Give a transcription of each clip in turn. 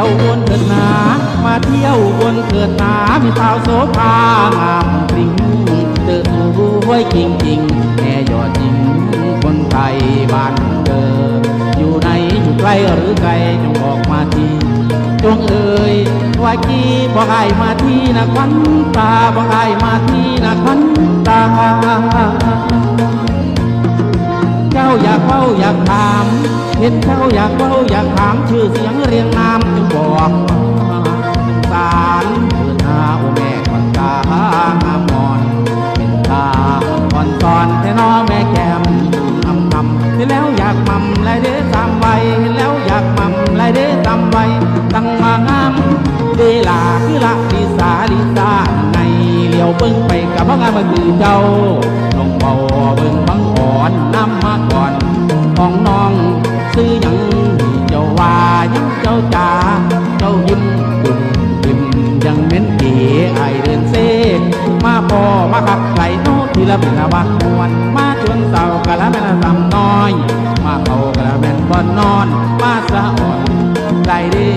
ยววนเถิดหนา มาเที่ยววนเถิดหนา มีสาวโสภางามปริงเจอสวยจริงจริงแม่ยอดจริง คนไทยบ้านเดิมอยู่ไหนอยู่ใกล้หรือไกลจงบอกมาทีจงเอ่ยว่ากี้บอกไอมาทีนะควันตาบอกไอมาทีนะควันตา เจ้าอยากเฝ้าอยากถาม เห็นเจ้าอยากเฝ้าอยากถามชื่อเสียงเรียงนามจึงบอกสงสารเถิดนาโอแม่ขวัญตางามอน เป็นตาอ่อนสอนแต่น้อแม่แก้มทำทำเห็นแล้วอยากมั่มไรเด้ตามไวเห็นแล้วอยากมั่มไรเด้ตามไวตั้งมางามเดลาคือละลิสาลิสาในเลี้ยวเบิ่งไปกับพ่องามมันคือเจ้า ละเป็นละวันมวนมาชวนเสากะละแม่ละตำน้อย มาเขากะละแม่นบอนนอน มาสะอ่อนไหลเด้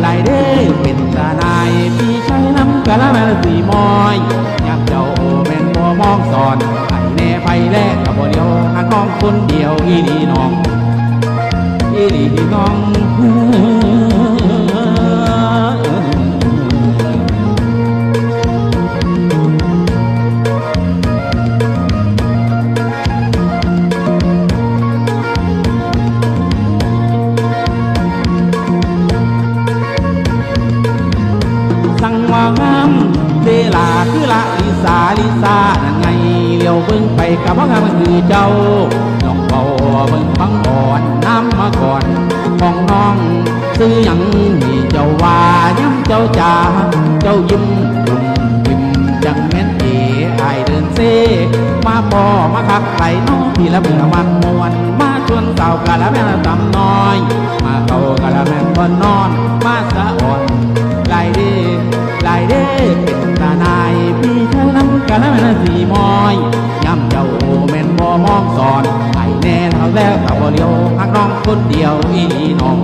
ไหลเด้เป็นตาหนายพี่ชายน้ำกะละแม่ลสีมอยยามเจ้าแม่นบ่มองสอนไอแน่ไปแลกกับบ่เดียวหักน้องคนเดียวอีดีน้องอีดีน้อง สั่งว่างามเดลาคือละลิสาลิสานั่นไงเลี้ยวเบิ่งไปกับว่างามมันคือเจ้าน้องเบาเบิ่งฟังก่อนน้ำมาก่อนของน้องซื้อหยังนี่เจ้าว่าย้ำเจ้าจ่าเจ้ายิ้มดุมยิ้มจังแม่นเอไอเดินเซมาพอมาขับไหลน้องพี่ละเบื่อมันมวนมาชวนสาวกะละแม่ละตำน้อย มาเขากะละแม่นบนนอน มาสะอ่อนายเด้เป็นตาหนายพี่ชายน้ำกันแล้วแม่นสีมอยย้ำเจ้าแม่นบ่มองสอนไอแน่เท่าแล้วตาบ่เลียวพักน้องคนเดียวอีน้อง